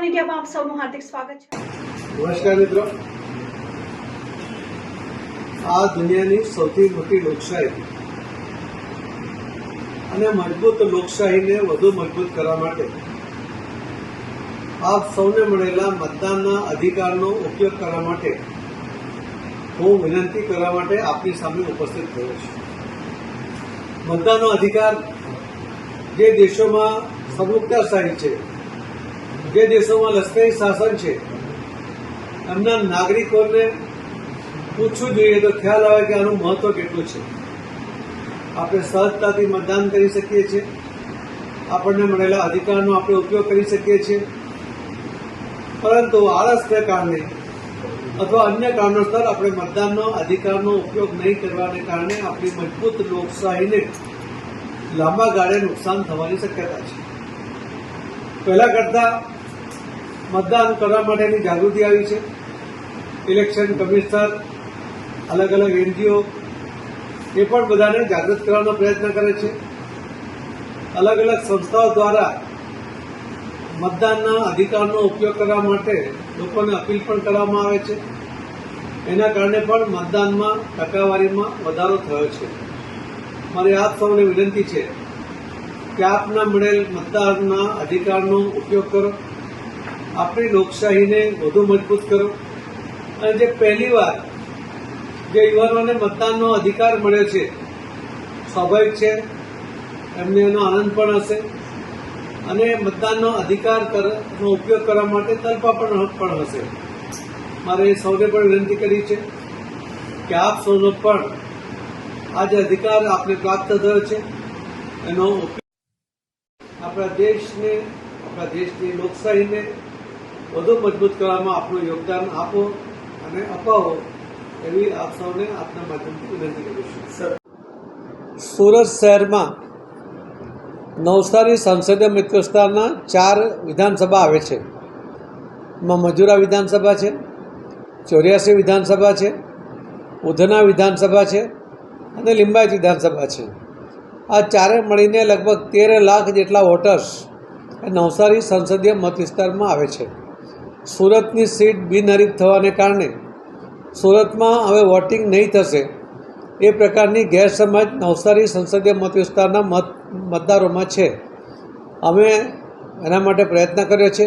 મીડિયામાં આપ સૌનું હાર્દિક સ્વાગત છે. નમસ્કાર મિત્રો. આ દુનિયાની સૌથી મોટી લોકશાહી અને મજબૂત લોકશાહીને વધુ મજબૂત કરવા માટે આપ સૌને મળેલા મતદાનના અધિકારનો ઉપયોગ કરવા માટે હું વિનંતી કરવા માટે આપની સામે ઉપસ્થિત થયો છું. મતદાનનો અધિકાર જે દેશોમાં સંયુક્તાશાહી છે જે દેશોમાં લશ્કરી શાસન છે. એમના નાગરિકોને પૂછવું જોઈએ તો ખ્યાલ આવે કે આનું મહત્વ કેટલું છે. આપણે સહજતાથી મતદાન કરી શકીએ છીએ. આપણને મળેલા અધિકારનો આપણે ઉપયોગ કરી શકીએ છીએ. પરંતુ આળસને કારણે અથવા અન્ય કારણોસર આપણે મતદાનનો, અધિકારનો ઉપયોગ નહીં કરવાને કારણે આપણી મજબૂત લોકશાહીને લાંબા ગાળે નુકસાન થવાની શક્યતા છે. પહેલા કરતા મતદાન કરવા માટેની જાગૃતિ આવી છે. ઇલેક્શન કમિશનર અલગ અલગ એનજીઓ એ પણ બધાને જાગૃત કરવાનો પ્રયત્ન કરે છે. અલગ અલગ સંસ્થાઓ દ્વારા મતદાનના અધિકારનો ઉપયોગ કરવા માટે લોકોને અપીલ પણ કરવામાં આવે છે. એના કારણે પણ મતદાનમાં ટકાવારીમાં વધારો થયો છે. મારી આપ સૌને વિનંતી છે કે આપના મળેલ મતદાનના અધિકારનો ઉપયોગ કરો. આપણી લોકશાહીને વધુ મજબૂત કરો. અને જે પહેલીવાર જે યુવાનોને મતદાનનો અધિકાર મળ્યો છે, સ્વાભાવિક છે, એમને એનો આનંદ પણ હશે. અને મતદાનનો અધિકાર કર- નો ઉપયોગ કરવા માટે તલપા પણ પણ હશે. મારે સૌને પણ વિનંતી કરી છે કે આપ સૌનો પણ આ જે અધિકાર આપને પ્રાપ્ત થયો છે, એનો ઉપયોગ આપણા દેશને, આપણા દેશની લોકશાહીને વધુ મજબૂત કરવામાં આપણું યોગદાન આપો અને અપાવો એવી આપ સૌને આપના માધ્યમથી વિનંતી કરું છું. સુરત શહેરમાં નવસારી સંસદીય મિત્ર વિસ્તારના ચાર વિધાનસભા આવે છે. એમાં મજુરા વિધાનસભા છે ચોર્યાસી વિધાનસભા છે ઉધના વિધાનસભા છે અને લિંબાયત વિધાનસભા છે. આ ચારે મળીને લગભગ તેર લાખ જેટલા વોટર્સ એ નવસારી સંસદીય મત વિસ્તારમાં આવે છે. સુરતની સીટ બિનહરીફ થવાને કારણે સુરતમાં હવે વોટિંગ નહીં થશે. એ પ્રકારની ગેરસમજ નવસારી સંસદીય મત વિસ્તારના મત, મતદારોમાં છે. અમે એના માટે પ્રયત્ન કર્યો છે.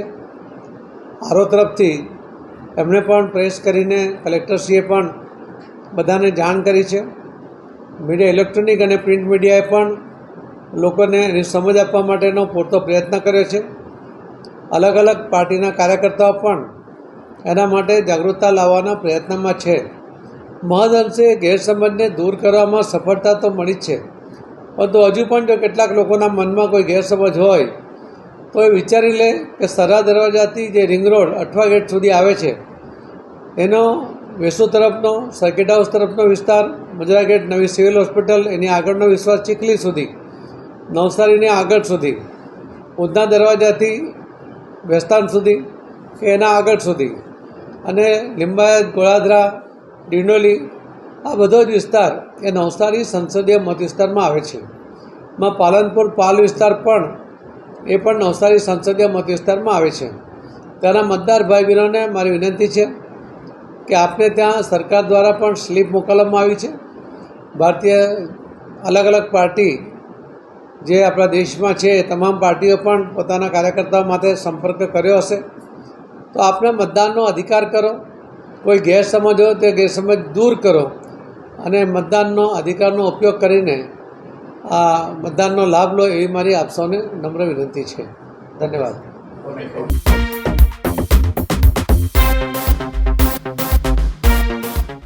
આરો તરફથી એમણે પણ પ્રેસ કરીને કલેક્ટરશ્રીએ પણ બધાને જાણ કરી છે. મીડિયા ઇલેક્ટ્રોનિક અને પ્રિન્ટ મીડિયાએ પણ લોકોને એની સમજ આપવા માટેનો પૂરતો પ્રયત્ન કર્યો છે. અલગ અલગ પાર્ટીના કાર્યકર્તાઓ પણ એના માટે જાગૃતતા લાવવાના પ્રયત્નમાં છે. મહદઅંશે ગેરસમજને દૂર કરવામાં સફળતા તો મળી જ છે. પરંતુ હજુ પણ જો કેટલાક લોકોના મનમાં કોઈ ગેરસમજ હોય, તો એ વિચારી લે કે સરા દરવાજાથી જે રિંગ રોડ અઠવા ગેટ સુધી આવે છે, એનો વેસુ તરફનો, સર્કિટ હાઉસ તરફનો વિસ્તાર, મજરા ગેટ નવી સિવિલ હોસ્પિટલ, એની આગળનો વિશ્વાસ ચીખલી સુધી, નવસારીને આગળ સુધી, ઉધના દરવાજાથી વેસ્તાન સુધી કે એના આગળ સુધી. અને લિંબાયત ગોળાધરા ડિંડોલી, આ બધો જ વિસ્તાર એ નવસારી સંસદીય મત વિસ્તારમાં આવે છે. માં પાલનપુર પાલ વિસ્તાર પણ એ પણ નવસારી સંસદીય મત વિસ્તારમાં આવે છે. ત્યાંના મતદાર ભાઈ બહેનોને મારી વિનંતી છે કે આપને ત્યાં સરકાર દ્વારા પણ સ્લીપ મોકલવામાં આવી છે. ભારતીય અલગ અલગ પાર્ટી જે આપણા દેશમાં છે તમામ પાર્ટીઓ પણ પોતાના કાર્યકર્તાઓ માટે સંપર્ક કર્યો હશે. તો આપણે મતદાનનો અધિકાર કરો. કોઈ ગેરસમજ હોય તે ગેરસમજ દૂર કરો અને મતદાનનો અધિકારનો ઉપયોગ કરીને આ મતદાનનો લાભ લો એવી મારી આપ સૌને નમ્ર વિનંતી છે. ધન્યવાદ.